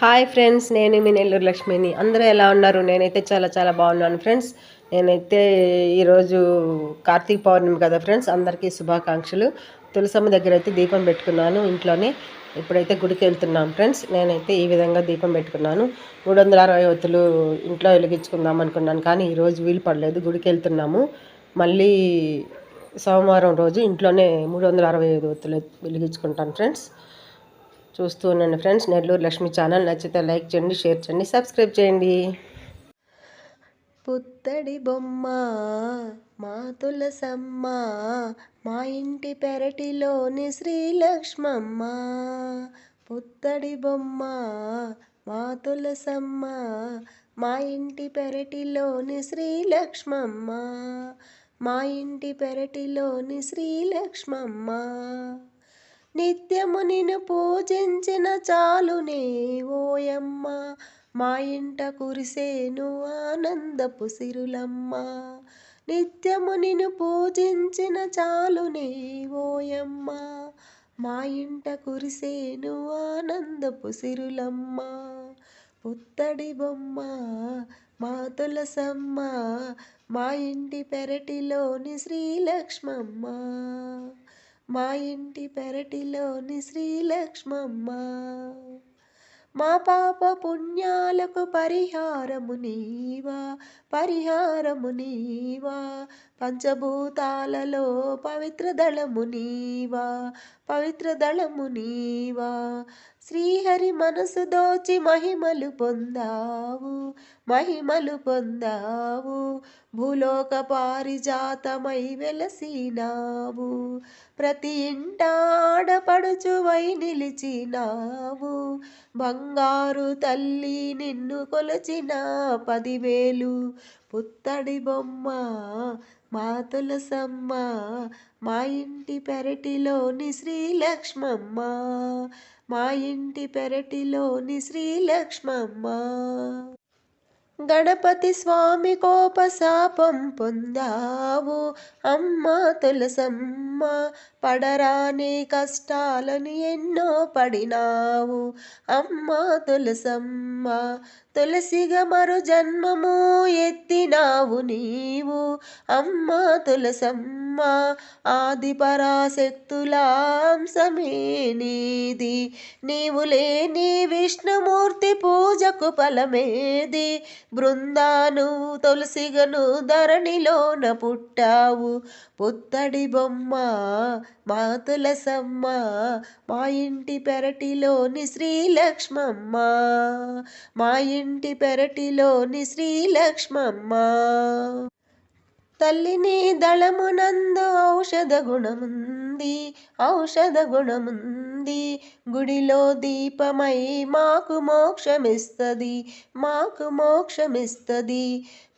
Hi friends నేను మీ నెల్లూరు లక్ష్మిని. అందరూ ఎలా ఉన్నారు? నేనైతే చాలా చాలా బాగున్నాను ఫ్రెండ్స్ నేనైతే ఈరోజు కార్తీక పౌర్ణమి కదా ఫ్రెండ్స్ అందరికీ శుభాకాంక్షలు. తులసమ్మ దగ్గర అయితే దీపం పెట్టుకున్నాను ఇంట్లోనే. ఇప్పుడైతే గుడికి వెళ్తున్నాం ఫ్రెండ్స్ నేనైతే ఈ విధంగా దీపం పెట్టుకున్నాను. మూడు వందల అరవై ఒత్తులు ఇంట్లో వెలిగించుకుందాం అనుకున్నాను కానీ ఈరోజు వీలు పడలేదు. గుడికి వెళ్తున్నాము. మళ్ళీ సోమవారం రోజు ఇంట్లోనే మూడు వందల అరవై ఐదు ఒత్తులు వెలిగించుకుంటాను ఫ్రెండ్స్ చూస్తూ ఉండండి ఫ్రెండ్స్. నెల్లూరు లక్ష్మి ఛానల్ నచ్చితే లైక్ చేయండి షేర్ చేయండి సబ్స్క్రైబ్ చేయండి. పుత్తడి బొమ్మ మా తులసమ్మ మా ఇంటి పెరటిలోని శ్రీలక్ష్మమ్మ పుత్తడి బొమ్మ మా తులసమ్మ మా ఇంటి పెరటిలోని శ్రీలక్ష్మమ్మ మా ఇంటి పెరటిలోని శ్రీలక్ష్మమ్మ నిత్యము నిన్ను పూజించిన చాలునే ఓయమ్మ మా ఇంట కురిసేను ఆనందపు సిరులమ్మ. నిత్యము నిన్ను పూజించిన చాలునే ఓయమ్మ మా ఇంట కురిసేను ఆనందపు సిరులమ్మ. పుత్తడి బొమ్మ మా తులసమ్మ మా ఇంటి పెరటిలోని శ్రీలక్ష్మమ్మ మా ఇంటి పెరటిలోని శ్రీలక్ష్మమ్మ. మా పాప పుణ్యాలకు పరిహారము నీవా పరిహారము నీవా. పంచభూతాలలో పవిత్ర దళము నీవా పవిత్ర దళము నీవా. శ్రీహరి మనసు దోచి మహిమలు పొందావు మహిమలు పొందావు. భూలోక పారిజాతమై వెలసినావు ప్రతి ఇంట ఆడపడుచువై నిలిచినావు. బంగారు తల్లి నిన్ను కొలచిన పదివేలు పుత్తడి బొమ్మ మా తులసమ్మ మా ఇంటి పెరటిలోని శ్రీలక్ష్మమ్మ మా ఇంటి పెరటిలోని శ్రీలక్ష్మమ్మ గణపతి స్వామి కోపశాపం పొందావు. అమ్మ తులసమ్మ పడరాని కష్టాలని ఎన్నో పడినావు. అమ్మ తులసమ్మ తులసిగా మరు జన్మము ఎత్తినావు నీవు. అమ్మ తులసమ్మ ఆది పరాశక్తులాంశమే నీది. నీవు లేని విష్ణుమూర్తి పూజకు ఫలమేది. బృందాను తులసిగను ధరణిలోన పుట్టావు. పుత్తడి బొమ్మ మా తులసమ్మ మా ఇంటి పెరటిలోని శ్రీలక్ష్మమ్మ. మా ఇంటి పెరటిలోని శ్రీలక్ష్మమ్మ. తల్లిని దళమునందు ఔషధ గుణముంది ఔషధ గుణముంది. గుడిలో దీపమై మాకు మోక్షమిస్తుంది. మాకు మోక్షమిస్తుంది.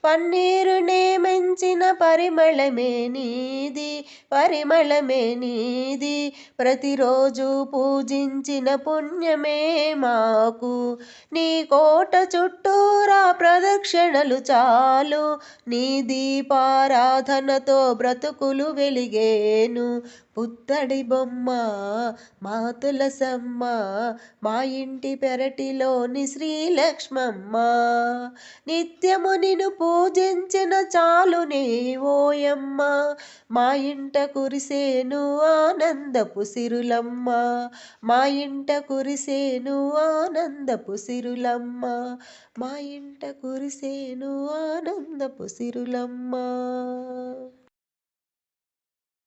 పన్నీరునే మెంచిన పరిమళమే నీది పరిమళమే నీది. ప్రతిరోజు పూజించిన పుణ్యమే మాకు. నీ కోట చుట్టూరా ప్రదక్షిణలు చాలు. నీ దీపారాధనతో బ్రతుకులు వెలిగేను. పుత్తడి బొమ్మ మా తులసమ్మ మా ఇంటి పెరటిలోని శ్రీలక్ష్మమ్మ నిత్యము నిన్ను పూజించిన చాలునే ఓయమ్మ మా ఇంట కురిసేను ఆనందపు సిరులమ్మ. మా ఇంట కురిసేను ఆనందపు సిరులమ్మ. మా ఇంట కురిసేను ఆనందపు సిరులమ్మ.